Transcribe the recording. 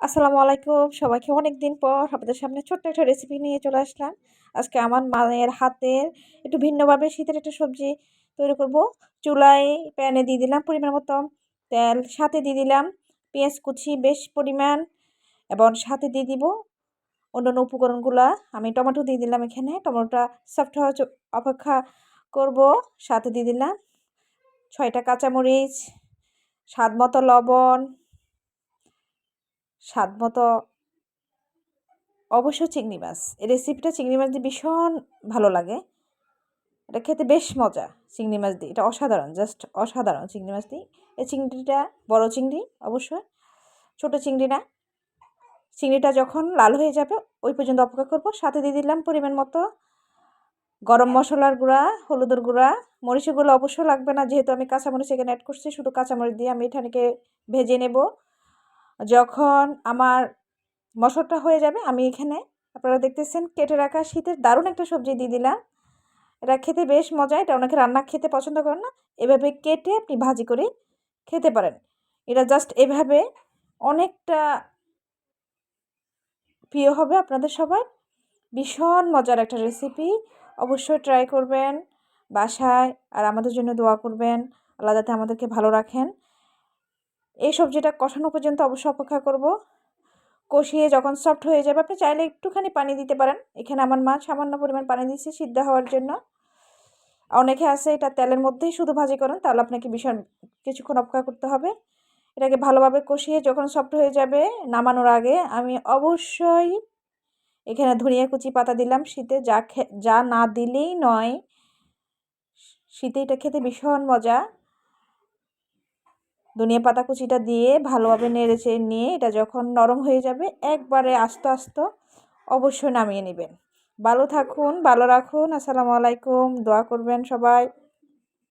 আসসালামু আলাইকুম। সবাইকে অনেক দিন পর আপনাদের সামনে ছোট্ট একটা রেসিপি নিয়ে চলে আসলাম। আজকে আমার মায়ের হাতের একটু ভিন্নভাবে শীতের একটা সবজি তৈরি করব। চুলায় প্যানে দিয়ে দিলাম পরিমাণ মতো তেল, সাথে দিয়ে দিলাম পেঁয়াজ কুচি বেশ পরিমাণ এবং সাথে দিয়ে দিব অন্যান্য উপকরণগুলো। আমি টমেটো দিয়ে দিলাম এখানে। টমেটোটা সফট হওয়া অপেক্ষা করব। সাথে দিয়ে দিলাম ছয়টা কাঁচামরিচ স্বাদ মতো লবণ স্বাদ মতো অবশ্য চিংড়ি মাছ। এই রেসিপিটা চিংড়ি মাছ দিয়ে ভীষণ ভালো লাগে। এটা খেতে বেশ মজা চিংড়ি মাছ দিয়ে। এটা অসাধারণ জাস্ট অসাধারণ চিংড়ি মাছ দিয়ে। এই চিংড়িটা বড় চিংড়ি অবশ্যই ছোট চিংড়ি না। চিংড়িটা যখন লাল হয়ে যাবে, ওই পর্যন্ত অপেক্ষা করব। সাথে দিয়ে দিলাম পরিমাণ মতো গরম মশলার গুঁড়া, হলুদের গুঁড়া, মরিচের গুঁড়ো অবশ্যই লাগবে না। যেহেতু আমি কাঁচামরিচ এখানে অ্যাড করছি, শুধু কাঁচামরিচ দিয়ে আমি এখানে ভেজে নেব। যখন আমার মশলাটা হয়ে যাবে, আমি এখানে আপনারা দেখতেছেন কেটে রাখা শীতের দারুণ একটা সবজি দিয়ে দিলাম। এটা খেতে বেশ মজা, এটা অনেকে রান্না খেতে পছন্দ করেন না। এভাবে কেটে আপনি ভাজি করে খেতে পারেন। এটা জাস্ট এভাবে অনেকটা প্রিয় হবে আপনাদের সবার। ভীষণ মজার একটা রেসিপি অবশ্যই ট্রাই করবেন বাসায় আর আমাদের জন্য দোয়া করবেন। আল্লাহ যাতে আমাদেরকে ভালো রাখেন। এই সবজিটা কষানো পর্যন্ত অবশ্যই অপেক্ষা করব। কষিয়ে যখন সফট হয়ে যাবে, আপনি চাইলে একটুখানি পানি দিতে পারেন। এখানে আমার মা সামান্য পরিমাণ পানি দিচ্ছে সিদ্ধ হওয়ার জন্য। অনেকে আছে এটা তেলের মধ্যেই শুধু ভাজি করেন, তাহলে আপনাকে ভীষণ কিছুক্ষণ অপেক্ষা করতে হবে। এটাকে ভালোভাবে কষিয়ে যখন সফট হয়ে যাবে নামানোর আগে আমি অবশ্যই এখানে ধনিয়া কুচি পাতা দিলাম শীতে। যা যা না দিলেই নয়, শীতে এটা খেতে ভীষণ মজা। ধনিয়া পাতা কুচিটা দিয়ে ভালোভাবে নেড়েচে নিয়ে এটা যখন নরম হয়ে যাবে, একবারে আস্তে আস্তে অবশ্যই নামিয়ে নেবেন। ভালো থাকুন, ভালো রাখুন, আসসালামু আলাইকুম, দোয়া করবেন সবাই।